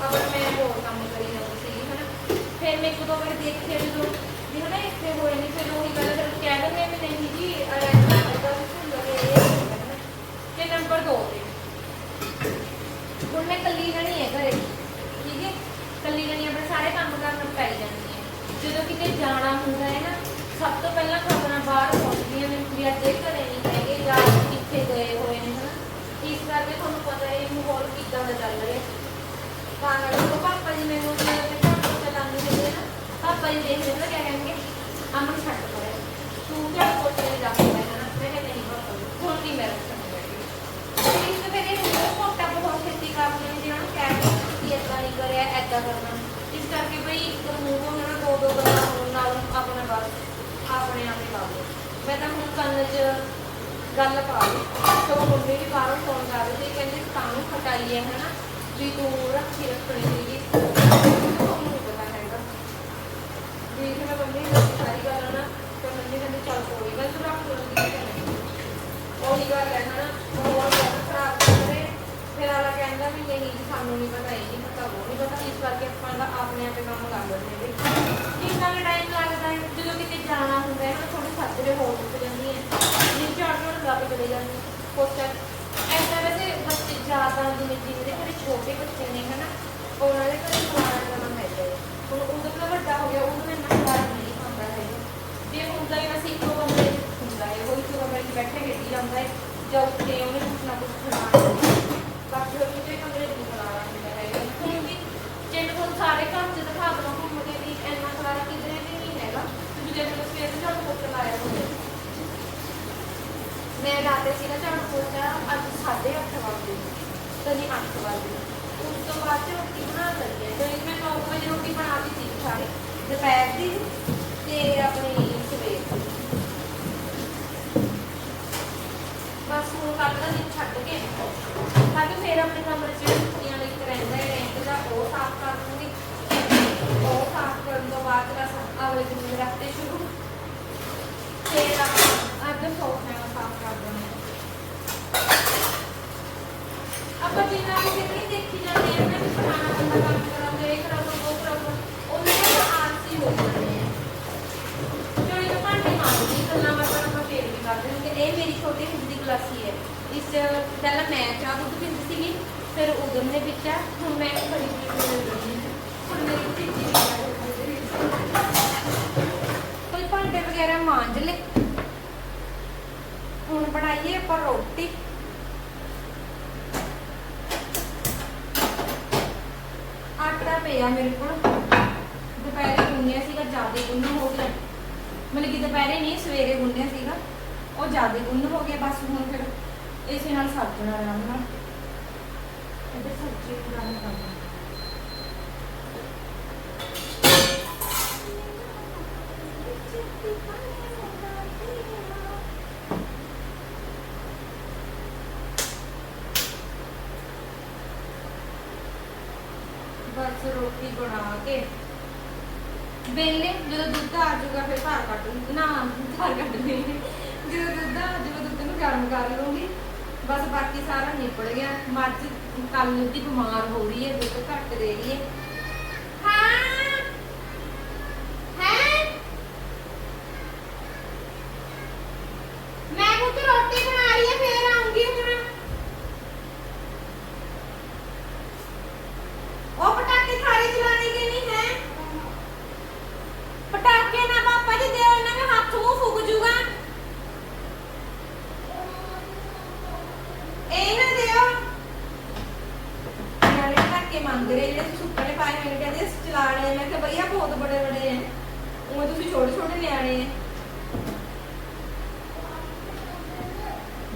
ਪਰ ਮੈਂ ਹੋਰ ਕੰਮ ਕਰੀ ਜਾਂਦੀ ਸੀਗੀ ਹਨਾ ਫਿਰ ਮੈਂ ਇੱਕ ਦੋ ਵਾਰ ਦੇਖਿਆ ਜਦੋਂ ਵੀ ਹਨਾ ਇੱਥੇ ਹੋਏ ਨਹੀਂ ਫਿਰ ਉਹੀ ਗੱਲ ਫਿਰ ਕਹਿ ਦਿੰਦੇ ਵੀ ਨਹੀਂ ਜੀ ਅਰੈਂਜ ਕਰਦਾ ਵੀ ਭੁੱਲ ਗਏ ਇਹ ਹੋ ਗਿਆ ਹਨਾ। ਤੇ ਨੰਬਰ 2 ਤੇ ਹੁਣ ਮੈਂ ਕੱਲੀ ਨਹੀਂ ਹੈ ਘਰੇ ਠੀਕ ਹੈ ਕੱਲੀ ਨਹੀਂ ਆਪਣੇ ਸਾਰੇ ਕੰਮ ਕਰਨ ਪੈ ਜਾਂਦੀ ਹੈ ਜਦੋਂ ਕਿਤੇ ਜਾਣਾ ਹੁੰਦਾ ਹੈ ਨਾ ਸਭ ਤੋਂ ਪਹਿਲਾਂ ਖਬਰਾਂ ਬਾਹਰ ਪਹੁੰਚਦੀਆਂ ਨੇ ਵੀ ਅੱਜ ਇਹ ਘਰੇ ਨਹੀਂ ਹੈਗੇ ਜਾਂ ਕਿੱਥੇ ਗਏ ਹੋਏ ਨੇ ਹਨਾ ਇਸ ਕਰਕੇ ਤੁਹਾਨੂੰ ਪਤਾ ਹੈ ਇਹ ਮਾਹੌਲ ਕਿੱਦਾਂ ਦਾ ਚੱਲ ਰਿਹਾ ਤਾਂ ਕਰਕੇ ਉਹ ਪਾਪਾ ਜੀ ਮੈਨੂੰ ਪਾਪਾ ਜੀ ਦੇਖਦੇ ਨਾ ਕਿਆ ਕਹਿਣਗੇ ਅਮਨ ਛੱਡ ਪਰੇ ਤੂੰ ਕਿਆ ਕੋਚੇ ਦੇ ਜਾ ਕੇ ਬੈਠਣਾ ਮੈਂ ਕਿਹਾ ਨਹੀਂ ਪਾਪਾ ਹੁਣ ਨਹੀਂ ਮੈਂ ਰੱਖਣਾ ਇਸ ਤੇ ਫਿਰ ਇਹ ਮੋਟਾ ਬਹੁਤ ਛੇਤੀ ਕਰਦੇ ਨੇ ਜਿਹਨਾਂ ਨੂੰ ਕਹਿ ਕਿ ਏਦਾਂ ਨਹੀਂ ਕਰਿਆ, ਏਦਾਂ ਕਰਨਾ। ਇਸ ਕਰਕੇ ਭਈ ਇੱਕ ਮੂੰਹ ਉਹਨਾਂ ਦੋ ਦੋ ਗੱਲਾਂ ਹੋਣ ਨਾਲ ਆਪਣਾ ਬਸ ਆਪਣੇ ਆਪ ਹੀ ਲਾ ਲਓ। ਮੈਂ ਤਾਂ ਹੁਣ ਕੰਨ 'ਚ ਗੱਲ ਪਾ ਲਈ। ਸੋ ਮੁੰਡੇ ਵੀ ਬਾਹਰੋਂ ਫੋਨ ਕਰ ਰਹੇ ਸੀ, ਕਹਿੰਦੇ ਕਾਹਨੂੰ ਖਟਾਈ ਹੈ, ਹਨਾ? ਵੀ ਤੂੰ ਰੱਖੀ ਰੱਖਣੀ ਸੀਗੀ ਤੁਹਾਨੂੰ ਨਹੀਂ ਪਤਾ ਹੈਗਾ ਵੀ ਫਿਰ ਮੈਂ ਮੰਮੀ ਨੂੰ ਦੱਸੀ ਸਾਰੀ ਗੱਲ ਨਾ ਤੇ ਮੰਮੀ ਕਹਿੰਦੇ ਚੱਲ ਕੋਈ ਗੱਲ ਤੂੰ ਰੱਖ ਲੂੰਗੀ ਉਹੀ ਗੱਲ ਹੈ ਹਨਾ ਹੋਰ ਬਹੁਤ ਖਰਾਬ ਕਰੇ ਫਿਰ ਆਲਾ ਕਹਿੰਦਾ ਵੀ ਨਹੀਂ ਜੀ ਸਾਨੂੰ ਨਹੀਂ ਪਤਾ ਇਹ ਨਹੀਂ ਪਤਾ ਉਹ ਨਹੀਂ ਪਤਾ ਇਸ ਕਰਕੇ ਆਪਾਂ ਦਾ ਆਪਣੇ ਆਪੇ ਕੰਮ ਕਰ ਲੈਂਦੇ ਨੇ ਕਿੰਨਾ ਕੁ ਟਾਈਮ ਲੱਗਦਾ ਹੈ ਜਦੋਂ ਕਿਤੇ ਜਾਣਾ ਹੁੰਦਾ ਹੈ ਨਾ ਥੋੜੇ 10 ਵਜੇ ਹੋਰ ਉੱਠ ਜਾਂਦੀ ਹੈ ਨੀਂਦ ਝਾੜ ਝਾੜ ਲਾ ਕੇ ਚਲੇ ਜਾਂਦੀ ਹੈ ਐਸਾ ਵੈਸੇ ਬੱਚੇ ਜ਼ਿਆਦਾ ਜਿਵੇਂ ਜਿਹਦੇ ਘਰੇ ਛੋਟੇ ਬੱਚੇ ਨੇ, ਹਨਾ? ਉਹਨਾਂ ਦੇ ਘਰੇ ਖਵਾਣਾ ਜਾਣਾ ਪੈਂਦਾ ਹੈ ਹੁਣ ਉਦੋਂ ਤਾਂ ਵੱਡਾ ਹੋ ਗਿਆ ਉਦੋਂ ਇੰਨਾ ਖਵਾਣਾ ਨਹੀਂ ਖਾਂਦਾ ਹੈਗਾ ਜੇ ਹੁੰਦਾ ਹੈ ਵੈਸੇ ਇੱਕੋ ਕਮਰੇ ਹੁੰਦਾ ਹੈ, ਉਹ ਇੱਕੋ ਕਮਰੇ ਬੈਠੇ ਖੇਡੀ ਜਾਂਦਾ ਹੈ, ਜਾਂ ਉੱਠੇ ਉਹਨੇ ਕੁਛ ਨਾ ਕੁਛ ਖਵਾਉਣਾ ਬਾਕੀ ਹੋਰ ਕਿਤੇ ਕਮਰੇ 'ਚ ਨਹੀਂ ਖਵਾਉਣਾ ਹੁੰਦਾ ਹੈਗਾ ਹੁਣ ਵੀ ਜੇ ਮੈਂ ਤੁਹਾਨੂੰ ਸਾਰੇ ਘਰ 'ਚ ਦਿਖਾ ਦਵਾਂ ਘੁੰਮ ਕੇ ਵੀ ਇੰਨਾ ਖਲਾਰਾ ਕਿਧਰੇ ਵੀ ਨਹੀਂ ਹੈਗਾ ਕਿਉਂਕਿ ਜੇ ਮੈਂ ਸਵੇਰ ਨੂੰ ਝਾੜੂ ਪੋਚਾ ਲਾਇਆ ਹੁੰਦਾ ਮੈਂ ਰਾਤੇ ਸੀਗਾ ਝਾੜੂ ਪੋਚਾ ਅੱਜ 8:30 ਵਜੇ ਕਦੀ 8 ਵਜੇ ਉਸ ਤੋਂ ਬਾਅਦ ਚ ਰੋਟੀ ਬਣਾ ਲਈ ਹੈ ਤੇ ਮੈਂ 9 ਵਜੇ ਰੋਟੀ ਬਣਾ ਦਿੱਤੀ ਸੀ ਸਾਰੀ ਦੁਪਹਿਰ ਦੀ ਤੇ ਆਪਣੀ ਸਵੇਰ ਦੀ ਬਸ ਹੁਣ ਕੱਲ ਦਾ ਦਿਨ ਛੱਡ ਕੇ ਕੱਲ ਫੇਰ ਆਪਣੇ ਕਮਰੇ ਚ ਕੁੱਤੀਆਂ ਲਈ ਇੱਕ ਰਹਿੰਦਾ ਹੈ ਰੈਂਕ ਦਾ ਉਹ ਸਾਫ਼ ਕਰ ਦੂੰਗੀ ਉਹ ਸਾਫ਼ ਕਰਨ ਤੋਂ ਬਾਅਦ ਬਸ ਅਗਲੇ ਦਿਨ ਮੇਰੇ ਹਫ਼ਤੇ ਸ਼ੁਰੂ ਫੇਰ ਆਪਾਂ ਅੱਜ ਸੋਫੇ ਨੂੰ ਸਾਫ਼ ਕਰ ਦਿੰਦੇ ਹਾਂ ਆਪਾਂ ਜਿੰਨਾ ਵੀ ਕਿਤੇ ਦੇਖੀ ਜਾਂਦੇ ਆ ਨਾ ਕਿ ਪੁਰਾਣਾ ਬੰਦਾ ਕੰਮ ਕਰਾਉਂਦੇ ਇਹ ਕਰਾਉਂਦਾ ਉਹ ਕਰਾਉਂਦਾ ਉਹਨਾਂ ਦਾ ਆਲਸੀ ਹੋ ਜਾਂਦੇ ਆ ਚੋਰੀ ਤੋਂ ਭਾਂਡੇ ਮਾਰਦੀ ਗੱਲਾਂ ਬਾਤਾਂ ਆਪਾਂ ਫੇਰ ਵੀ ਕਰਦੇ ਹਾਂ ਕਿ ਇਹ ਮੇਰੀ ਛੋਟੀ ਹੁੰਦੀ ਦੀ ਗਲਾਸੀ ਹੈ ਪਹਿਲਾਂ ਮੈਂ ਚਾਹ ਦੁੱਧ ਪੀਂਦੀ ਸੀਗੀ, ਫਿਰ ਉਦਮ ਨੇ ਪੀਤਾ ਹੁਣ ਮੈਂ ਬੜੀ ਪੀ ਰਹੀ ਹੁਣ ਮੇਰੀ ਤੀਜੀ ਵੀ ਹੈ। ਕੋਈ ਭਾਂਡੇ ਵਗੈਰਾ ਮਾਂਜ ਲੈ ਹੁਣ ਬਣਾਈਏ ਆਪਾਂ ਰੋਟੀ। ਆਟਾ ਪਿਆ ਮੇਰੇ ਕੋਲ। ਦੁਪਹਿਰੇ ਗੁੰਨਿਆ ਸੀਗਾ, ਜ਼ਿਆਦਾ ਗੁੰਨ ਹੋ ਗਿਆ। ਮਤਲਬ ਕਿ ਦੁਪਹਿਰੇ ਨਹੀਂ, ਸਵੇਰੇ ਗੁੰਨਿਆ ਸੀਗਾ। ਉਹ ਜ਼ਿਆਦਾ ਗੁੰਨ ਹੋ ਗਿਆ, ਬਸ ਹੁਣ ਫਿਰ ਇਸੇ ਨਾਲ ਸਬਜ਼ਣਾ ਆਰਾਮ ਨਾਲ ਇਹਦੇ ਸਬਜ਼ੀ ਪੁਰਾਣੀ ਕਰਨਾ। ਬਸ ਰੋਟੀ ਬਣਾ ਕੇ। ਵੇਲੇ ਜਦੋਂ ਦੁੱਧ ਆ ਜਾਊਗਾ, ਫਿਰ ਧਾਰ ਕੱਢ ਲੂੰਗੀ ਨਾ ਧਾਰ ਕੱਢ ਲਈ ਜਦੋਂ ਦੁੱਧ ਆ ਜਾਊਗਾ, ਦੁੱਧ ਨੂੰ ਗਰਮ ਕਰ ਲੂੰਗੀ ਬਸ ਬਾਕੀ ਸਾਰਾ ਨਿਪੜ ਗਿਆ। ਮੱਝ ਕੱਲ ਦੀ ਬਿਮਾਰ ਹੋ ਰਹੀ ਹੈ, ਦੁੱਧ ਘੱਟ ਦੇ ਰਹੀ ਹੈ। ਹਾਂ ਮੈਂ ਕੁਝ ਰੋਟੀ ਬਣਾ ਰਹੀ ਹੈ ਫੇਰ ਆਉਂਗੀ ਹੁਣ ਉਹ ਪਟਾਕੇ ਥਾਲੀ ਚਲਾਣੇ ਕੇ ਨਹੀਂ ਹੈ ਪਟਾਕੇ ਨਾ ਪਾਪਾ ਜੀ ਦਿਓ ਇਹਨਾਂ ਦੇ ਹੱਥ ਮੂੰਹ ਫੁੱਕ ਜੂਗਾ ਇਹ ਨਾ ਦਿਓ ਨਾਲੇ ਪਟਾਕੇ ਮੰਗ ਰਹੇ ਜਿਹੜੇ ਸੁੱਕਣੇ ਪਾਏ ਮੈਨੂੰ ਕਹਿੰਦੇ ਅਸੀਂ ਚਲਾਣੇ ਮੈਂ ਕਿਹਾ ਭਈਆ ਬਹੁਤ ਬੜੇ ਬੜੇ ਹੈ ਉਹ ਤੁਸੀਂ ਛੋਟੇ ਛੋਟੇ ਲਿਆਣੇ ਹੈ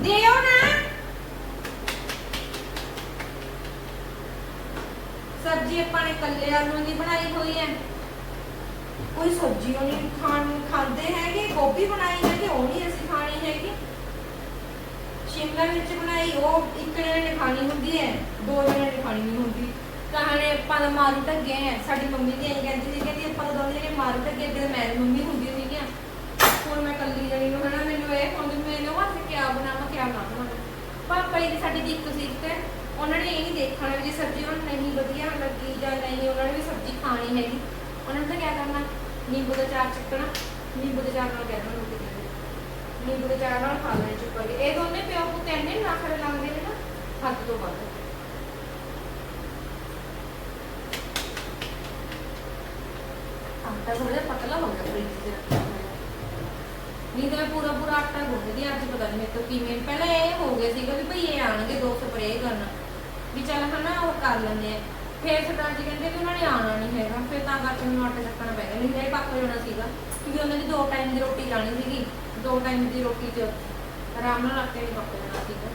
ਦਿਓ ਨਾ ਸਬਜ਼ੀ ਆਪਾਂ ਨੇ ਕੱਲੇ ਆਲੂਆਂ ਦੀ ਬਣਾਈ ਹੋਈ ਹੈ। ਕੋਈ ਸਬਜ਼ੀ ਉਹ ਨਹੀਂ ਖਾਣ ਖਾਂਦੇ ਹੈਗੇ, ਗੋਭੀ ਬਣਾਈ ਹੈ ਕਿ ਉਹ ਨਹੀਂ ਅਸੀਂ ਖਾਣੀ ਹੈਗੀ। ਸ਼ਿਮਲਾ ਮਿਰਚ ਬਣਾਈ, ਉਹ ਇੱਕ ਜਣੇ ਨੇ ਖਾਣੀ ਹੁੰਦੀ ਹੈ, ਦੋ ਜਣੇ ਨੇ ਖਾਣੀ ਨਹੀਂ ਹੁੰਦੀ। ਕਹਾਣੇ ਆਪਾਂ ਦਾ ਮਾਰੂ ਢੱਗੇ ਹੈ, ਸਾਡੀ ਮੰਮੀ ਦੀ ਐਂ ਕਹਿੰਦੀ ਸੀ ਕਹਿੰਦੀ ਆਪਾਂ ਤਾਂ ਜਣੇ ਮਾਰੂ ਢੱਗੇ ਅੱਗੇ ਮੈਂ ਮੰਮੀ ਹੁੰਦੀ ਸੀਗੀਆਂ ਹੁਣ ਮੈਂ ਕੱਲੀ ਜਣੀ ਨੂੰ ਹਨਾ, ਮੈਨੂੰ ਇਹ ਹੁਣ ਮੈਨੂੰ ਹੱਥ ਕਿਆ ਬਣਾਵਾਂ, ਕਿਆ ਨਾ ਬਣਾਵਾਂ। ਪਾਪਾ ਜੀ ਸਾਡੀ ਦੀ ਇੱਕ ਸੀ ਤੇ। ਉਹਨਾਂ ਨੇ ਇਹ ਨਹੀਂ ਦੇਖਣਾ ਵੀ ਜੇ ਸਬਜ਼ੀ ਉਹਨਾਂ ਨੂੰ ਨਹੀਂ ਵਧੀਆ ਲੱਗੀ ਜਾਂ ਨਹੀਂ, ਉਹਨਾਂ ਨੇ ਵੀ ਸਬਜ਼ੀ ਖਾਣੀ ਹੈਗੀ। ਉਹਨਾਂ ਨੇ ਤਾਂ ਕਿਆ ਕਰਨਾ? ਨਿੰਬੂ ਦਾ ਚਾਰ ਚੱਕਣਾ। ਨਿੰਬੂ ਦੇ ਚਾਰ ਨਾਲ ਕਹਿਣਾ ਰੋਟੀ ਦੇ ਨਿੰਬੂ ਦੇ ਚਾਰ ਨਾਲ ਖਾ ਲੈਣੇ ਚੁੱਪ ਕਰਕੇ ਇਹ ਦੋਨੇ ਪਿਓ ਪੁੱਤ ਇੰਨੇ ਨਖਰੇ ਲਾਉਂਦੇ ਨੇ ਨਾ, ਹੱਦ ਤੋਂ ਵੱਧ। ਆਟਾ ਥੋੜਾ ਪਤਲਾ ਹੋ ਗਿਆ ਫ੍ਰਿਜ 'ਚ। ਨਹੀਂ ਤਾਂ ਪੂਰਾ ਪੂਰਾ ਆਟਾ ਗੁੰਨਦੀ ਅੱਜ ਪਤਾ ਨਹੀਂ ਮੇਰੇ ਤੋਂ ਕਿਵੇਂ। ਪਹਿਲਾਂ ਇਹ ਹੋ ਗਿਆ ਸੀਗਾ ਵੀ ਭਈ ਇਹ ਆਣਗੇ ਦੋ ਸਪਰੇਅ ਕਰਨ। ਵੀ ਚੱਲ ਹਨਾ, ਉਹ ਕਰ ਲੈਂਦੇ ਆ। ਫਿਰ ਸਰਦਾਰ ਜੀ ਕਹਿੰਦੇ ਵੀ ਉਹਨਾਂ ਨੇ ਆਉਣਾ ਨਹੀਂ ਹੈਗਾ, ਫਿਰ ਤਾਂ ਕਰਕੇ ਮੈਨੂੰ ਆਟਾ ਚੱਕਣਾ ਪੈ ਗਿਆ ਨਹੀਂ ਤਾਂ ਇਹ ਪੱਕ ਜਾਣਾ ਸੀਗਾ, ਕਿਉਂਕਿ ਉਹਨਾਂ ਦੀ ਦੋ ਟਾਈਮ ਦੀ ਰੋਟੀ ਜਾਣੀ ਸੀਗੀ। ਦੋ ਟਾਈਮ ਦੀ ਰੋਟੀ 'ਚ ਆਰਾਮ ਨਾਲ ਆਟੇ ਵੀ ਪੱਕ ਜਾਣਾ ਸੀਗਾ।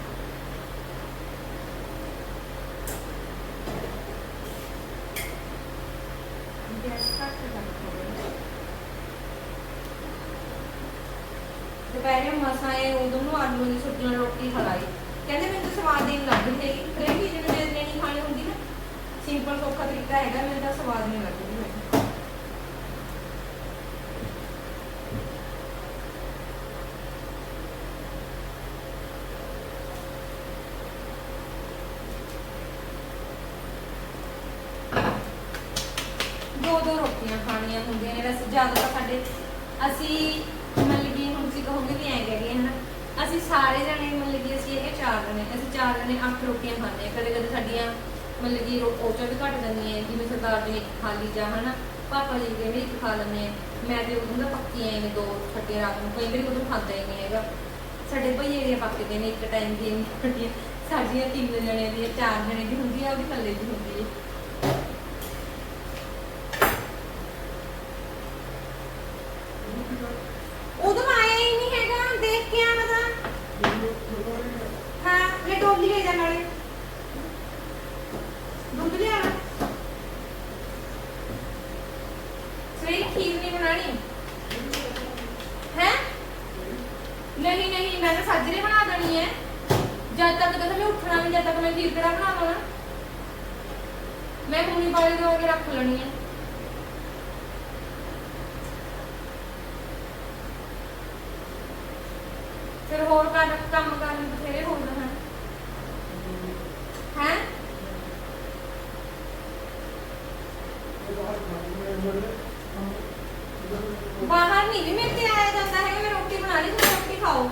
ਦੁਪਹਿਰੇ ਮਸਾਂ ਇਹ ਉਦੋਂ ਨੂੰ ਆਲੂ ਦੀ ਸਬਜ਼ੀ ਨਾਲ ਰੋਟੀ ਖਲਾਈ। ਕਹਿੰਦੇ ਮੈਨੂੰ ਤਾਂ ਸਵਾਦ ਹੀ ਨਹੀਂ ਲੱਗਦੀ ਹੈਗੀ ਹਰੇਕ ਚੀਜ਼ ਨੂੰ ਜੇ ਨਹੀਂ ਖਾਣੀ ਹੁੰਦੀ ਨਾ ਸਿੰਪਲ ਸੌਖਾ ਤਰੀਕਾ ਹੈਗਾ ਮੈਨੂੰ ਤਾਂ ਸਵਾਦ ਨਹੀਂ ਲੱਗਦਾ ਹੈਗੀ। ਦੋ ਦੋ ਰੋਟੀਆਂ ਖਾਣੀਆਂ ਹੁੰਦੀਆਂ ਨੇ ਵੈਸੇ ਜ਼ਿਆਦਾ ਤਾਂ ਸਾਡੇ ਅਸੀਂ ਮਤਲਬ ਕਿ ਹੁਣ ਅਸੀਂ ਸਾਰੇ ਜਣੇ ਮਤਲਬ ਕਿ ਅਸੀਂ ਇਹ ਚਾਰ ਜਣੇ ਅਸੀਂ ਚਾਰ ਜਣੇ ਅੱਠ ਰੋਟੀਆਂ ਖਾਂਦੇ ਆ ਕਦੇ ਕਦੇ ਸਾਡੀਆਂ ਮਤਲਬ ਕਿ ਰੋ- ਵੀ ਘਟ ਜਾਂਦੀਆਂ ਹੈ, ਜਿਵੇਂ ਸਰਦਾਰ ਜੀ ਨੇ ਇੱਕ ਖਾ ਲਈ ਜਾਂ ਹਨਾ ਪਾਪਾ ਜੀ ਕਹਿੰਦੇ ਇੱਕ ਖਾ ਲੈਂਦੇ ਆ ਮੈਂ ਤੇ ਉਹਨਾਂ ਦਾ ਪੱਕੀਆਂ ਨੇ ਦੋ ਛੱਡੀਆਂ ਰਾਤ ਨੂੰ ਕਈ ਵਾਰੀ ਉਦੋਂ ਖਾਂਦਾ ਹੀ ਨਹੀਂ ਹੈਗਾ। ਸਾਡੇ ਭਈਏ ਦੀਆਂ ਪੱਕਦੇ ਨੇ ਇੱਕ ਟਾਈਮ ਦੀਆਂ ਨਹੀਂ ਸਾਡੀਆਂ ਤਿੰਨ ਜਣੇ ਦੀਆਂ ਚਾਰ ਜਣੇ ਦੀ ਹੁੰਦੀ ਆ ਉਹਦੀ ਥੱਲੇ ਦੀ ਹੁੰਦੀ ਹੈ ਉਦੋਂ ਆਇਆ ਹੀ ਨਹੀਂ ਹੈਗਾ ਦੇਖ ਕੇ ਆਵਾਂ ਤਾਂ ਹਾਂ ਲੈ ਡੋਲੀ ਲੈ ਜਾ ਨਾਲੇ ਦੁੱਧ ਲਿਆ ਸਵੇਰੇ ਖੀਰ ਨਹੀਂ ਬਣਾਣੀ ਹੈ? ਨਹੀਂ ਨਹੀਂ, ਮੈਂ ਤਾਂ ਸਾਜਰੇ ਬਣਾ ਦੇਣੀ ਹੈ ਜਦ ਤੱਕ ਤਾਂ ਮੈਂ ਉੱਠਣਾ ਨਹੀਂ ਜਦ ਤੱਕ ਮੈਂ ਖੀਰ ਕਿਹੜਾ ਬਣਾ ਲਵਾਂ ਮੈਂ ਹੁਣੀ ਬਾਲੀ ਦੋ ਕੇ ਰੱਖ ਲੈਣੀ ਹੈ ਫਿਰ ਹੋਰ ਕਰ, ਕੰਮ ਕਰਨ ਬਥੇਰੇ ਹੋ ਜਾਣ ਹੈ? ਬਾਹਰ ਨਹੀਂ ਵੀ ਮੇਰੇ ਤੇ ਆਇਆ ਜਾਂਦਾ ਹੈਗਾ, ਮੈਂ ਰੋਟੀ ਬਣਾ ਲਈ, ਤੁਸੀਂ ਰੋਟੀ ਖਾਓ।